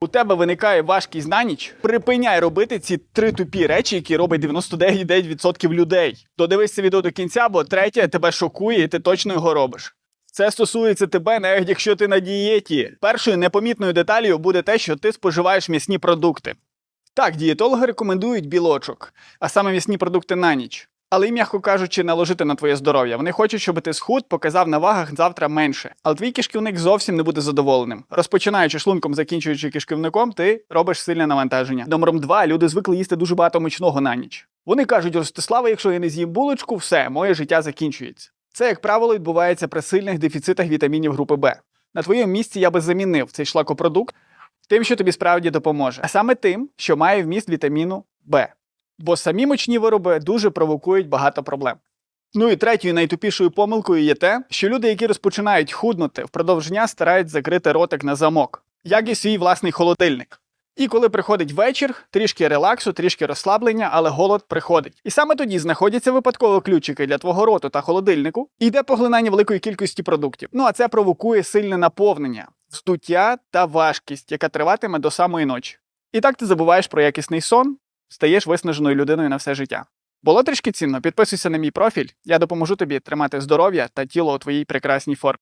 У тебе виникає важкість на ніч. Припиняй робити ці три тупі речі, які робить 99% людей. Додивись це відео до кінця, бо третє тебе шокує, і ти точно його робиш. Це стосується тебе, навіть якщо ти на дієті. Першою непомітною деталью буде те, що ти споживаєш м'ясні продукти. Так, дієтологи рекомендують білочок, а саме м'ясні продукти на ніч. Але й, м'яко кажучи, наложити на твоє здоров'я. Вони хочуть, щоб ти схуд показав на вагах завтра менше. Але твій кишківник зовсім не буде задоволеним. Розпочинаючи шлунком, закінчуючи кишківником, ти робиш сильне навантаження. Номером два люди звикли їсти дуже багато мучного на ніч. Вони кажуть, Ростислава, якщо я не з'їм булочку, все, моє життя закінчується. Це, як правило, відбувається при сильних дефіцитах вітамінів групи Б. На твоєму місці я би замінив цей шлакопродукт тим, що тобі справді допоможе, а саме тим, що має вміст вітаміну Б. Бо самі мучні вироби дуже провокують багато проблем. Ну і третьою найтупішою помилкою є те, що люди, які розпочинають худнути, впродовж дня старають закрити ротик на замок, як і свій власний холодильник. І коли приходить вечір, трішки релаксу, трішки розслаблення, але голод приходить. І саме тоді знаходяться випадково ключики для твого роту та холодильнику, і йде поглинання великої кількості продуктів. Ну а це провокує сильне наповнення, вздуття та важкість, яка триватиме до самої ночі. І так ти забуваєш про якісний сон, стаєш виснаженою людиною на все життя. Було трішки цінно, підписуйся на мій профіль, я допоможу тобі тримати здоров'я та тіло у твоїй прекрасній формі.